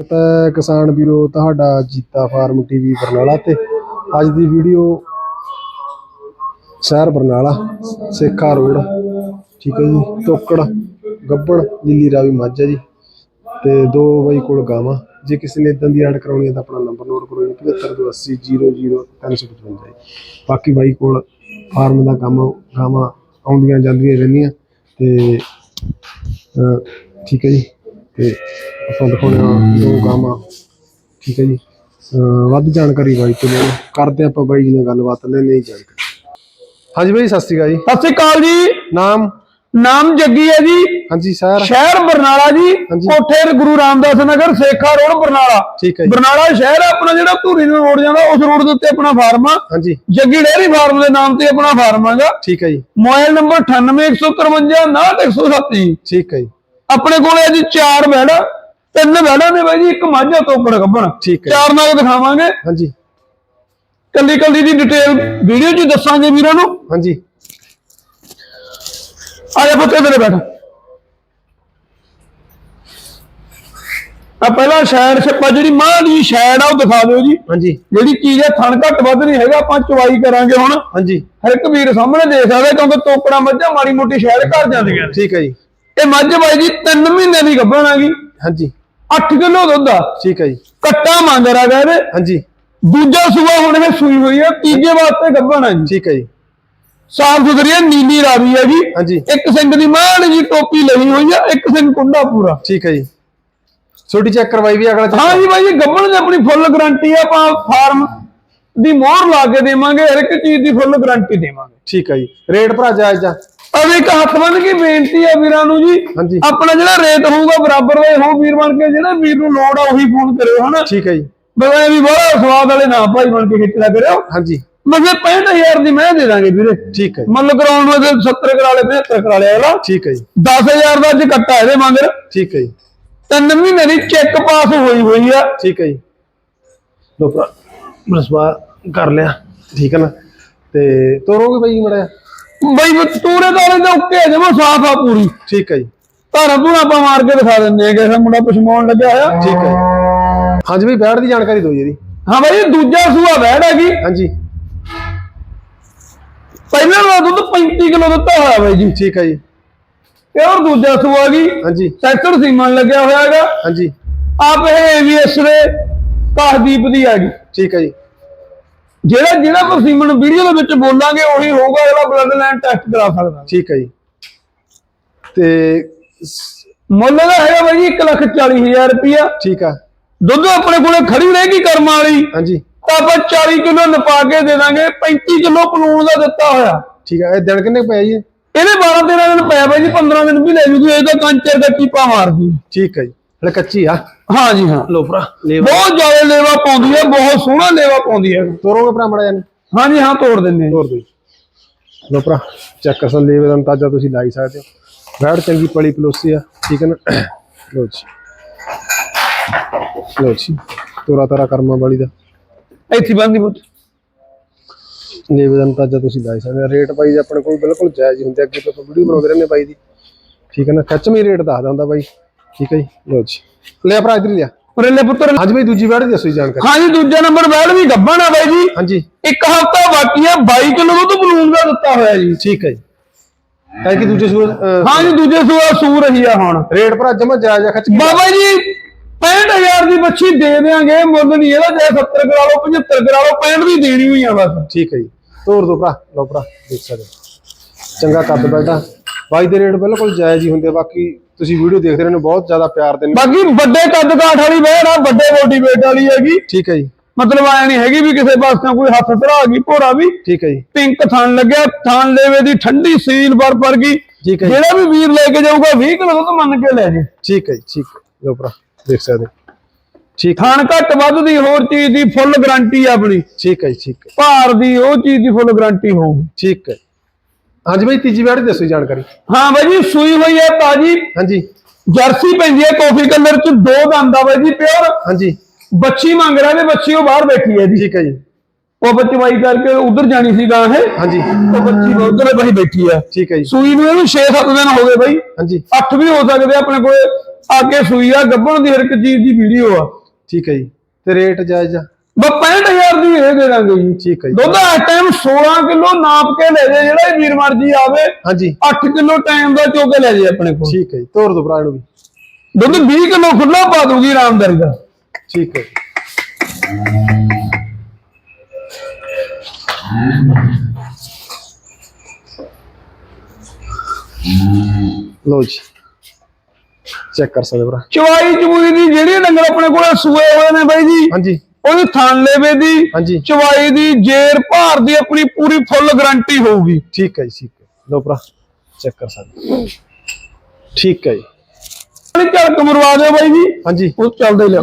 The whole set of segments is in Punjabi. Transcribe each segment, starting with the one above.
ਤਾਂ ਕਿਸਾਨ ਵੀਰੋ, ਤੁਹਾਡਾ ਜੀਤਾ ਫਾਰਮ ਟੀਵੀ ਬਰਨਾਲਾ ਤੇ। ਅੱਜ ਦੀ ਵੀਡੀਓ ਸ਼ਹਿਰ ਬਰਨਾਲਾ, ਸੇਖਾ ਰੋਡ, ਠੀਕ ਹੈ ਜੀ ਟੋਕੜ ਗੱਬੜ, ਨੀਲੀ ਰਾਵੀ ਮਾਝਾ ਜੀ। ਤੇ ਦੋ ਬਾਈ ਕੋਲ ਗਾਵਾਂ। ਜੇ ਕਿਸੇ ਨੇ ਇਦਾਂ ਦੀ ਐਡ ਕਰਾਉਣੀ ਹੈ ਤਾਂ ਆਪਣਾ ਨੰਬਰ ਨੋਟ ਕਰੋ ਜੀ 7528000355 ਜੀ। ਬਾਕੀ ਬਾਈ ਕੋਲ ਫਾਰਮ ਦਾ ਕੰਮ, ਗਾਵਾਂ ਆਉਂਦੀਆਂ ਜਾਂਦੀਆਂ ਰਹਿੰਦੀਆਂ ਤੇ ਠੀਕ ਹੈ ਜੀ। ਤੇ ਆਪਾਂ ਦਿਖਾਉਣੇ ਆ ਦੋ ਗਾਵਾਂ। ਠੀਕ ਹੈ ਜੀ। ਅਹ ਵੱਧ ਜਾਣਕਾਰੀ ਬਾਈ ਤੋਂ ਲੈਣੀ। ਕਰਦੇ ਆਪਾਂ ਬਾਈ ਜੀ ਨਾਲ ਗੱਲਬਾਤ ਲੈਣੇ ਹੀ ਜਾਣਕਾਰੀ। ਹਾਂਜੀ ਬਾਈ ਸਤਿ ਸ਼੍ਰੀ ਅਕਾਲ ਜੀ। ਸਤਿ ਸ਼੍ਰੀ ਅਕਾਲ ਜੀ। ਨਾਮ? ਨਾਮ ਜੱਗੀ ਹੈ ਜੀ। ਹਾਂਜੀ ਸਰ ਸ਼ਹਿਰ ਬਰਨਾਲਾ ਜੀ। ਹਾਂਜੀ। ਕੋਠੇ ਗੁਰੂ ਰਾਮਦਾਸ ਨਗਰ ਸੇਖਾ ਰੋਡ ਬਰਨਾਲਾ। ਠੀਕ ਹੈ ਜੀ। ਬਰਨਾਲਾ ਸ਼ਹਿਰ ਹੈ ਆਪਣਾ ਜਿਹੜਾ ਧੂਰੀ ਨੂੰ ਰੋਡ ਜਾਂਦਾ ਉਸ ਰੋਡ ਦੇ ਉੱਤੇ ਆਪਣਾ ਫਾਰਮ ਆ। ਹਾਂਜੀ। ਜੱਗੀ ਡੇਅਰੀ ਫਾਰਮ ਦੇ ਨਾਮ ਤੇ ਆਪਣਾ ਫਾਰਮ ਹੈਗਾ। ਠੀਕ ਹੈ ਜੀ। ਮੋਬਾਈਲ ਨੰਬਰ 9815599107 ਜੀ ਠੀਕ ਹੈ ਜੀ। ਆਪਣੇ ਕੋਲੇ ਜੀ ਚਾਰ ਬੈੜਾ ਤਿੰਨ ਬੈੜਾ ਨੇ ਬਾਈ ਜੀ ਇੱਕ ਮਾਝਾ ਤੋਪੜ ਗੱਬਣ ਠੀਕ ਹੈ। ਚਾਰ ਨਾਲ ਦਿਖਾਵਾਂਗੇ। ਹਾਂਜੀ। ਕੱਲੀ ਕੱਲੀ ਦੀ ਡਿਟੇਲ ਵੀਡੀਓ 'ਚ ਦੱਸਾਂਗੇ ਵੀਰਾਂ ਨੂੰ। ਹਾਂਜੀ। ਆ ਜਾ ਪੁੱਤੇ ਤੇਰੇ ਬੈਠ। ਆ ਪਹਿਲਾਂ ਸ਼ੈਡ ਛੱਪਾ ਜਿਹੜੀ ਮਾਂ ਦੀ ਸ਼ੈਡ ਆ ਉਹ ਦਿਖਾ ਦਿਓ ਜੀ। ਹਾਂਜੀ। ਜਿਹੜੀ ਚੀਜ਼ ਹੈ ਥਣ ਘੱਟ ਵੱਧ ਨਹੀਂ ਹੈਗਾ ਆਪਾਂ ਚਵਾਈ ਕਰਾਂਗੇ ਹੁਣ। ਹਾਂਜੀ। ਹਰ ਇੱਕ ਵੀਰ ਸਾਹਮਣੇ ਦੇਖ ਸਕਦਾ ਕਿਉਂਕਿ ਤੋਕੜਾ ਮੱਝਾਂ ਮਾੜੀ ਮੋਟੀ ਸ਼ੈਡ ਘਰ ਜਾਂਦੀਆਂ ਠੀਕ ਹੈ ਜੀ। ਇਹ ਮੱਝ ਬਾਈ ਜੀ 3 ਮਹੀਨੇ ਦੀ ਗੱਭਣ ਆ ਗਈ। ਹਾਂਜੀ। 8 ਕਿਲੋ ਦੁੱਧ ਆ। ਠੀਕ ਹੈ ਜੀ। ਕੱਟਾ ਮੰਗ ਰਿਹਾ ਗਾ ਇਹਦੇ। ਹਾਂਜੀ। ਦੂਜਾ ਸੂਆ ਹੁਣ ਇਹ ਸੂਈ ਹੋਈ ਹੈ ਤੀਜੇ ਵਾਸਤੇ ਗੱਭਣ ਆ ਠੀਕ ਹੈ ਜੀ। ਸਾਫ਼ ਸੁਥਰੀ ਹੈ ਨੀਲੀ ਰਾਵੀ ਹੈ ਜੀ। ਹਾਂਜੀ। ਇੱਕ ਸਿੰਘ ਦੀ ਮਾਣ ਜੀ ਟੋਪੀ ਲਈ ਹੋਈ ਆ ਇੱਕ ਸਿੰਘ ਕੁੰਡਾ ਪੂਰਾ। ਠੀਕ ਹੈ ਜੀ। ਛੋਟੀ ਚੈੱਕ ਕਰਵਾਈ ਵੀ ਅਗਲਾ ਹਾਂ ਜੀ ਬਾਈ ਜੀ ਗੱਬਣ ਦੀ ਆਪਣੀ ਫੁੱਲ ਗਾਰੰਟੀ ਆ ਆਪਾਂ ਫਾਰਮ ਦੀ ਮੋਹਰ ਲਾ ਕੇ ਦੇਵਾਂਗੇ ਹਰ ਇੱਕ ਚੀਜ਼ ਦੀ ਫੁੱਲ ਗਾਰੰਟੀ ਦੇਵਾਂਗੇ। ਠੀਕ ਹੈ ਜੀ। ਰੇਟ ਭਰਾ ਜਾਇਜ਼ ਦਾ ਅਬ ਇੱਕ ਹੱਥ ਬੰਨ ਕੇ ਬੇਨਤੀ ਆ ਵੀਰਾਂ ਨੂੰ ਜੀ ਆਪਣਾ ਜਿਹੜਾ ਰੇਟ ਹੋਊਗਾ ਬਰਾਬਰ ਦਾ ਹੋ ਵੀਰ ਬਣ ਕੇ ਜਿਹੜਾ ਵੀਰ ਨੂੰ ਲੋੜ ਆ ਉਹੀ ਫੋਨ ਕਰਿਓ ਹਨਾ? ਠੀਕ ਹੈ ਜੀ। ਬਗਾਏ ਵੀ ਬੜਾ ਸਵਾਦ ਵਾਲੇ ਨਾ ਭਾਈ ਬਣ ਕੇ ਖਿੱਚਿਆ ਕਰਿਓ। ਹਾਂਜੀ। ਮਸੇ 65000 ਦੀ ਮੈਂ ਦੇ ਦਾਂਗੇ ਵੀਰੇ। ਠੀਕ ਹੈ ਜੀ। ਮੁੱਲ ਕਰਾਉਣ ਨੂੰ ਤੇ 70 ਕਰਾ ਲੈ 75 ਕਰਾ ਲਿਆ ਅਗਲਾ ਠੀਕ ਹੈ ਜੀ। 10000 ਦਾ ਅੱਜ ਕੱਟਾ ਇਹਦੇ ਮੰਗਰ। ਠੀਕ ਹੈ ਜੀ। ਤਿੰਨ ਮਹੀਨੇ ਦੀ ਚੈੱਕ ਪਾਸ ਹੋਈ ਹੋਈ ਆ। ਠੀਕ ਹੈ ਜੀ। ਲੋ ਬਸਵਾ ਕਰ ਲਿਆ। ਠੀਕ ਹੈ ਨਾ। ਤੇ ਤੋਰੋਗੇ ਬਾਈ ਮੜਿਆ ਬਈ ਤੂਰੇ ਤਾਲੇ ਦਾ ਉੱਕੇ ਜਮਾ ਸਾਫ਼ ਆ ਪੂਰੀ। ਠੀਕ ਹੈ ਜੀ। ਧਾਰਾਂ ਧੂਰਾਂ ਆਪਾਂ ਮਾਰ ਕੇ ਦਿਖਾ ਦਿੰਦੇ ਆ ਕਿ ਇਹ ਮੁੰਡਾ ਪਛਮਾਉਣ ਲੱਗਿਆ ਹੋਇਆ। ਠੀਕ ਹੈ ਜੀ। ਹਾਂਜੀ ਬਾਈ ਬੈਠ ਦੀ ਜਾਣਕਾਰੀ ਦਿਓ ਜੀ ਇਹਦੀ। ਹਾਂ ਬਈ ਇਹ ਦੂਜਾ ਸੂਆ ਬੈੜ ਹੈਗੀ ਹਾਂਜੀ। ਪਹਿਲਾਂ ਦਾ ਦੁੱਧ 35 ਕਿਲੋ ਦਿੱਤਾ ਹੋਇਆ ਬਾਈ ਜੀ। ਠੀਕ ਹੈ ਜੀ। ਇਹ ਹੋਰ ਦੂਜਾ ਸੂਆ ਗਈ ਹਾਂਜੀ। ਸੈਕਟਰ ਸੀਮਨ ਲੱਗਿਆ ਹੋਇਆ ਹੈਗਾ। ਹਾਂਜੀ। ਆਪ ਇਹ ਏਵੀਐਸ ਦੇ ਕਾਹਦੀਪ ਦੀ ਹੈਗੀ ਠੀਕ ਹੈ ਜੀ। ਜਿਹੜਾ ਜਿਹੜਾ ਆਪਾਂ ਸੀਮਨ ਵੀਡੀਓ ਦੇ ਵਿੱਚ ਬੋਲਾਂਗੇ ਉਹੀ ਹੋਊਗਾ ਜਿਹੜਾ ਬਲੱਡ ਲਾਈਨ ਟੈਸਟ ਕਰਾ ਸਕਦਾ। ਠੀਕ ਹੈ ਜੀ। ਤੇ ਮੁੱਲ ਦਾ ਹੈਗਾ ਬਾਈ ਜੀ 140000 ਰੁਪਿਆ ਠੀਕ ਆ। ਦੁੱਧ ਆਪਣੇ ਕੋਲੇ ਖੜੀ ਰਹੇਗੀ ਕਰਮ ਵਾਲੀ। ਹਾਂਜੀ। ਤਾਂ ਆਪਾਂ 40 ਕਿਲੋ ਨਪਾ ਕੇ ਦੇ ਦਾਂਗੇ 35 ਕਿਲੋ ਪਲੂਣ ਦਾ ਦਿੱਤਾ ਹੋਇਆ। ਠੀਕ ਆ ਇਹ ਦਿਨ ਕਿੰਨੇ ਪਏ ਜੀ? ਇਹਦੇ 12 13 ਦਿਨ ਪਿਆ ਬਾਈ ਜੀ 15 ਦਿਨ ਵੀ ਲੈ ਜੂਗੀ ਇਹ ਤਾਂ ਕੰਚਰ ਦਾ ਟੀਪਾ ਮਾਰਦੀ। ਠੀਕ ਹੈ ਜੀ। ਹਲੇ ਕੱਚੀ ਆ। ਹਾਂ ਜੀ ਹਾਂ। ਲੋ ਭਰਾ ਬਹੁਤ ਜ਼ਿਆਦਾ ਲੇਵਾ ਪਾਉਂਦੀ ਹੈ ਬਹੁਤ ਸੋਹਣਾ ਲੇਵਾ ਪਾਉਂਦੀ ਹੈ। ਤੋਰੋਗੇ ਭਰਾ ਮੜਾ ਜਾਨ ਹਾਂ ਜੀ ਹਾਂ ਤੋੜ ਦਿੰਦੇ ਹਾਂ। ਤੋਰ ਦੋ ਲੋ ਭਰਾ ਚੈੱਕ ਕਰ ਸਕਦੇ ਹੋ ਅੰਦਾਜ਼ਾ ਤੁਸੀਂ ਲਾਈ ਸਕਦੇ ਹੋ। ਬੈੜ ਚੰਗੀ ਪਲੀ ਪਲੋਸੀ ਆ ਠੀਕ ਹੈ ਨਾ? ਲੋ ਜੀ। ਲੋ ਜੀ ਤੋਰਾ ਤਾਰਾ ਕਰਮਾਂ ਵਾਲੀ ਦਾ। ਇੱਥੇ ਬੰਦੀ ਪੁੱਤ ਲੇਵੇ ਦਾ ਅੰਦਾਜ਼ਾ ਤੁਸੀਂ ਲਾਈ ਸਕਦੇ ਹੋ। ਰੇਟ ਬਾਈ ਜੀ ਆਪਣੇ ਕੋਲ ਬਿਲਕੁਲ ਜਾਇਜ਼ ਹੁੰਦੇ ਅੱਗੇ ਤੋਂ ਵੀਡੀਓ ਬਣਾਉਂਦੇ ਰਹਿੰਦੇ ਬਾਈ ਦੀ। ਠੀਕ ਹੈ ਨਾ? ਖੱਚਵੀਂ ਰੇਟ ਦੱਸਦਾ ਹੁੰਦਾ ਬਾਈ। ਠੀਕ ਹੈ ਜੀ ਲੋ ਜੀ। ਲੈ ਭਰਾ ਇਧਰ ਲਿਆ। ਉਰਲੇ ਪੁੱਤਰ। ਅੱਜ ਬਾਈ ਦੂਜੀ ਦੀ ਦੱਸੋ ਜੀ ਜਾਣਕਾਰੀ। ਹਾਂ ਜੀ ਦੂਜਾ ਨੰਬਰ ਬੈਲ ਵੀ ਗੱਭਣ ਆ ਬਾਈ ਜੀ। ਹਾਂਜੀ। ਇੱਕ ਹਫਤਾ ਬਾਕੀ ਹੈ 22 ਕਿਲੋ ਦੁੱਧ ਬਲੂਨ ਦਾ ਦਿੱਤਾ ਹੋਇਆ ਜੀ। ਠੀਕ ਹੈ ਜੀ। ਕਿ ਦੂਜੇ ਸੂਰ ਹਾਂ ਜੀ ਦੂਜੇ ਸੂਆ ਸੂ ਰਹੀ ਆ ਹੁਣ। ਰੇਟ ਭਰਾ ਜਮਾ ਜਾਇਜ਼ ਆ ਖੱਚ ਬਾਬਾ ਜੀ 65000 ਦੀ ਬੱਚੀ ਦੇ ਦੇਾਂਗੇ ਮੁੱਲ ਨਹੀਂ ਇਹਦਾ ਚਾਹੇ 70 ਕਰਾ ਲਓ 75 ਕਰਾ ਲਓ 65 ਦੀ ਦੇਣੀ ਹੋਈ ਆ ਬਸ। ਠੀਕ ਹੈ ਜੀ। ਤੋਰ ਦੋ ਭਰਾ ਲਓ ਭਰਾ ਦੇਖ ਸਕਦੇ। ਚੰਗਾ ਕੱਦ ਬੈਠਾ ਬਾਈ ਦੇ ਰੇਟ ਬਿਲਕੁਲ ਜਾਇਜ਼ ਹੀ ਹੁੰਦੇ ਬਾਕੀ ਤੁਸੀਂ ਵੀਡੀਓ ਦੇਖਦੇ ਰਹਿੰਦੇ ਹੋ, ਬਹੁਤ ਜ਼ਿਆਦਾ ਪਿਆਰ ਦਿੰਦੇ ਬਾਕੀ ਵੱਡੇ ਕੱਦ ਕਾਠ ਵਾਲੀ ਬਹਿੜ ਆ ਵੱਡੇ ਬੋਡੀ ਵੇਟ ਵਾਲੀ ਹੈਗੀ। ਠੀਕ ਹੈ ਜੀ। ਮਤਲਬ ਆਇਆ ਨਹੀਂ ਹੈਗੀ ਵੀ ਕਿਸੇ ਪਾਸਿਓਂ ਕੋਈ ਹੱਥ ਧਰਾ ਗਈ ਭੋਰਾ ਵੀ। ਠੀਕ ਹੈ ਜੀ। ਪਿੰਕ ਥਣ ਲੱਗਿਆ ਥਣ ਲੈਵੇ ਦੀ ਠੰਡੀ ਸੀਲ ਬਰਫ ਵਰਗੀ ਠੀਕ ਹੈ ਜੀ। ਜਿਹੜਾ ਵੀ ਵੀਰ ਲੈ ਕੇ ਜਾਊਗਾ 20 ਕਿਲੋ ਦੁੱਧ ਮੰਨ ਕੇ ਲੈ ਜੇ। ਠੀਕ ਹੈ ਜੀ ਠੀਕ ਹੈ। ਭਰਾ ਦੇਖ ਸਕਦੇ ਹੋ। ਠੀਕ ਥਣ ਘੱਟ ਵੱਧ ਦੀ ਹੋਰ ਚੀਜ਼ ਦੀ ਫੁੱਲ ਗਾਰੰਟੀ ਆਪਣੀ। ਠੀਕ ਹੈ ਜੀ ਠੀਕ ਹੈ। ਭਾਰ ਦੀ ਉਹ ਚੀਜ਼ ਦੀ ਫੁੱਲ ਗਾਰੰਟੀ ਹੋਊਗੀ। ਠੀਕ ਹੈ। ਹਾਂਜੀ ਬਾਈ ਤੀਜੀ ਦੀ ਦੱਸੋ ਜੀ ਜਾਣਕਾਰੀ। ਹਾਂ ਬਾਈ ਜੀ ਸੂਈ ਹੋਈ ਹੈ ਤਾਜੀ। ਹਾਂਜੀ। ਜਰਸੀ ਪੈਂਦੀ ਹੈ ਕਾਫੀ ਕਲਰ ਚ ਦੋ ਦੰਦ ਆ ਬਾਈ ਜੀ ਪਿਓਰ। ਹਾਂਜੀ। ਬੱਚੀ ਮੰਗ ਰਿਹਾ ਤੇ ਬੱਚੀ ਉਹ ਬਾਹਰ ਬੈਠੀ ਹੈ ਜੀ। ਠੀਕ ਹੈ ਜੀ। ਉਹ ਬੱਚਵਾਈ ਕਰਕੇ ਉਧਰ ਜਾਣੀ ਸੀ ਗਾਂ ਹੈ ਹਾਂਜੀ। ਉਹ ਬੱਚੀ ਉਧਰ ਬਹੀ ਬੈਠੀ ਹੈ। ਠੀਕ ਹੈ ਜੀ। ਸੂਈ ਨੂੰ ਇਹਨੂੰ 6-7 ਦਿਨ ਹੋ ਗਏ ਬਾਈ। ਹਾਂਜੀ। 8 ਵੀ ਹੋ ਸਕਦੇ ਆਪਣੇ ਕੋਲੇ। ਅੱਗੇ ਸੂਈ ਆ ਗੱਭਣ ਦੀ ਹਰ ਇੱਕ ਚੀਜ਼ ਦੀ ਵੀਡੀਓ ਆ। ਠੀਕ ਹੈ ਜੀ। ਤੇ ਰੇਟ ਜਾਇਜ਼ ਆ? ਬਸ 65000 ਦੀ ਇਹ ਦੇ ਦਾਂਗੇ ਜੀ। ਠੀਕ ਹੈ ਜੀ। ਦੁੱਧ ਇਸ ਟਾਈਮ 16 ਕਿਲੋ ਨਾਪ ਕੇ ਲੈ ਜੇ ਜਿਹੜਾ ਵੀਰ ਮਰਜ਼ੀ ਆਵੇ ਹਾਂਜੀ। 8 ਕਿਲੋ ਟਾਈਮ ਦਾ ਚੋ ਕੇ ਲੈ ਜੇ ਆਪਣੇ ਕੋਲ। ਠੀਕ ਹੈ ਜੀ ਤੋਰ ਦੋ ਭਰਾ ਨੂੰ ਵੀ। ਦੁੱਧ 20 ਕਿਲੋ ਖੁੱਲਾ ਪਾ ਦੂਗੀ ਆਰਾਮਦਾਰੀ ਦਾ ਠੀਕ ਹੈ। ਲੋ ਜੀ। ਚੈੱਕ ਕਰ ਸਕਦੇ ਭਰਾ। ਚਵਾਈ ਚਵੂਈ ਦੀ ਜਿਹੜੀ ਡੰਗਰ ਆਪਣੇ ਕੋਲ ਸੂਏ ਹੋਏ ਨੇ ਬਾਈ ਜੀ ਹਾਂਜੀ। ਉਹਦੀ ਥਣ ਲੇਵੇ ਦੀ ਚਵਾਈ ਦੀ ਜੇਰ ਭਾਰ ਦੀ ਆਪਣੀ ਪੂਰੀ ਫੁੱਲ ਗਾਰੰਟੀ ਹੋਊਗੀ। ਠੀਕ ਹੈ ਜੀ ਠੀਕ ਹੈ। ਲੋ ਭਰਾ ਚੈੱਕ ਕਰ ਸਕਦੇ ਠੀਕ ਹੈ ਜੀ। ਵਾਲੀ ਝਲਕ ਮਰਵਾ ਦਿਓ ਬਾਈ ਜੀ। ਹਾਂਜੀ। ਉਹ ਚੱਲਦੇ ਲਿਓ।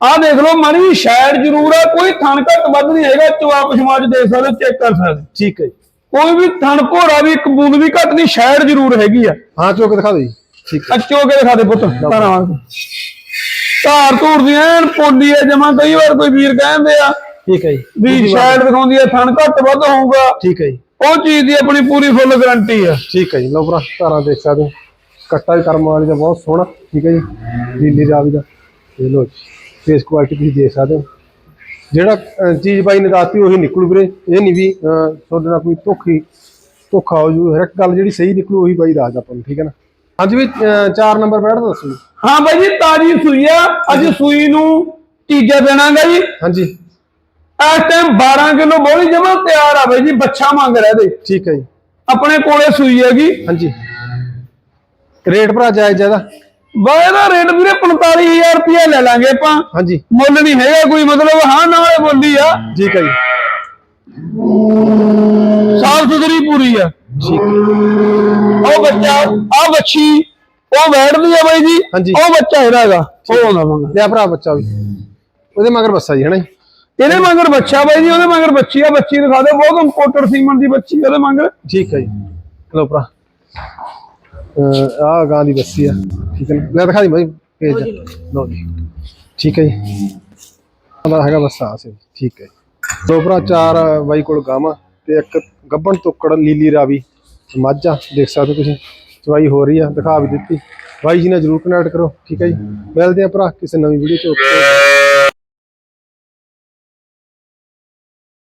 ਆਹ ਦੇਖ ਲਓ ਮਾੜੀ ਸ਼ਾਇਦ ਜ਼ਰੂਰ ਆ ਕੋਈ ਥਣ ਘੱਟ ਵੱਧ ਨਹੀਂ ਹੈਗਾ ਚਵਾਪ ਸਮਾਜ ਦੇਖ ਸਕਦੇ ਚੈੱਕ ਕਰ ਸਕਦੇ। ਠੀਕ ਹੈ ਜੀ। ਕੋਈ ਵੀ ਥਣ ਭੋਰਾ ਵੀ ਇੱਕ ਬੂੰਦ ਵੀ ਘੱਟ ਨਹੀਂ ਸ਼ਾਇਦ ਜ਼ਰੂਰ ਹੈਗੀ ਆ। ਹਾਂ ਚੋਕ ਦਿਖਾ ਦਿਓ ਜੀ। ਠੀਕ ਹੈ। ਅੱਚੋ ਕੇ ਦਿਖਾ ਦੇ ਪੁੱਤ ਧਾਰਾਂ ਵਾਂਗ ਧਾਰ ਧੂਰ ਦੀ ਐਨ ਪੋਲੀ ਆ ਜਮਾ ਕਈ ਵਾਰ ਕੋਈ ਵੀਰ ਕਹਿੰਦੇ ਆ ਠੀਕ ਹੈ ਜੀ। ਵੀ ਸ਼ਾਇਦ ਦਿਖਾਉਂਦੀ ਆ ਥਣ ਘੱਟ ਵੱਧ ਹੋਊਗਾ। ਠੀਕ ਹੈ ਜੀ। ਉਹ ਚੀਜ਼ ਦੀ ਆਪਣੀ ਪੂਰੀ ਫੁੱਲ ਗਾਰੰਟੀ ਆ ਠੀਕ ਹੈ ਜੀ ਲਓ ਭਰਾ ਧਾਰਾਂ ਦੇਖ ਸਕਦੇ ਕੱਟਾ ਵੀ ਕਰਮ ਵਾਲੀ ਦਾ ਬਹੁਤ ਸੋਹਣਾ ਠੀਕ ਹੈ ਜੀ ਨੀਲੀ ਰਾਵੀ ਦਾ। ਇਹ ਲੋ ਫੇਸ ਕੁਆਲਿਟੀ ਤੁਸੀਂ ਦੇਖ ਸਕਦੇ ਹੋ। ਜਿਹੜਾ ਚੀਜ਼ ਬਾਈ ਨੇ ਦੱਸਤੀ ਉਹੀ ਨਿਕਲੂ ਵੀਰੇ। ਇਹ ਨਹੀਂ ਵੀ ਤੁਹਾਡੇ ਨਾਲ ਕੋਈ ਧੋਖੀ ਧੋਖਾ ਹੋ ਜੂ ਹਰ ਇੱਕ ਗੱਲ ਜਿਹੜੀ ਸਹੀ ਨਿਕਲੂ ਉਹੀ ਬਾਈ ਦੱਸਦਾ ਆਪਾਂ ਨੂੰ ਠੀਕ ਹੈ ਨਾ। ਹਾਂਜੀ ਵੀ 4 ਨੰਬਰ ਬੈਠ ਦੱਸੋ ਹਾਂ ਬਾਈ ਜੀ ਤਾਜੀ ਸੂਈ ਆ। ਅੱਜ ਸੂਈ ਨੂੰ ਤੀਜਾ ਦੇਣਾਗਾ ਜੀ। ਹਾਂਜੀ। ਇਸ ਟਾਈਮ 12 ਕਿਲੋ ਬੋਲੀ ਜਮਾ ਤਿਆਰ ਆ ਬਾਈ ਜੀ ਬੱਚਾ ਮੰਗ ਰਿਹਾ ਦੇ ਠੀਕ ਹੈ ਜੀ। ਆਪਣੇ ਕੋਲੇ ਸੂਈ ਹੈਗੀ। ਹਾਂਜੀ। ਰੇਟ ਭਰਾ ਜਾਇਜ਼ ਜ਼ਿਆਦਾ ਬਾਈ ਦਾ ਰੇਟ ਵੀਰੇ 45000 ਰੁਪਏ ਲੈ ਲਾਂਗੇ ਆਪਾਂ। ਹਾਂਜੀ। ਮੁੱਲ ਨਹੀਂ ਹੈਗਾ ਕੋਈ ਮਤਲਬ ਹਾਂ ਨਾਲੇ ਬੋਲੀ ਆ। ਠੀਕ ਹੈ ਜੀ। ਸਾਫ਼ ਸੁਥਰੀ ਪੂਰੀ ਆ। ਉਹ ਬੱਚਾ ਆ ਬੱਚੀ ਉਹ ਬੈਠਦੀ ਆ ਬਾਈ ਜੀ। ਹਾਂਜੀ। ਉਹ ਬੱਚਾ ਇਹਦਾ ਹੈਗਾ। ਉਹ ਆਉਂਦਾ ਮੰਗਾ ਲਿਆ ਭਰਾ ਬੱਚਾ ਵੀ। ਉਹਦੇ ਮਗਰ ਬੱਸਾ ਜੀ ਹਨਾ ਜੀ? ਇਹਦੇ ਮਗਰ ਬੱਚਾ ਬਾਈ ਜੀ ਉਹਦੇ ਮਗਰ ਬੱਚੀ ਆ। ਬੱਚੀ ਦਿਖਾ ਦੇ ਬਹੁਤ ਇੰਪੋਰਟਡ ਸੀਮਨ ਦੀ ਬੱਚੀ ਆ ਉਹਦੇ ਮਗਰ। ਠੀਕ ਹੈ ਜੀ। ਲਓ ਭਰਾ। ਆ ਗਾਂ ਦੀ ਬੱਸੀ ਆ। ਠੀਕ ਹੈ ਨਾ ਲੈ ਦਿਖਾ ਦੀ ਬਾਈ ਪੇਜ। ਲਓ ਜੀ। ਠੀਕ ਹੈ ਜੀ। ਦਾ ਹੈਗਾ ਬੱਸਾ ਆ ਸੇ ਠੀਕ ਹੈ ਜੀ। ਲਓ ਭਰਾ ਚਾਰ ਬਾਈ ਕੋਲ ਗਾਵਾਂ। ਤੇ ਇੱਕ ਗੱਬਣ ਤੋਕੜ ਲੀਲੀ ਰਾਵੀ। ਮਾਝਾ, ਦੇਖ ਸਕਦੇ ਹੋ ਤੁਸੀਂ। ਚਵਾਈ ਹੋ ਰਹੀ ਆ, ਦਿਖਾ ਵੀ ਦਿੱਤੀ। ਬਾਈ ਜੀ ਨਾਲ ਜਰੂਰ ਕਨੈਕਟ ਕਰੋ, ਠੀਕ ਹੈ ਜੀ। ਮਿਲਦੇ ਆ ਭਰਾ ਕਿਸੇ ਨਵੀਂ ਵੀਡੀਓ ਚ।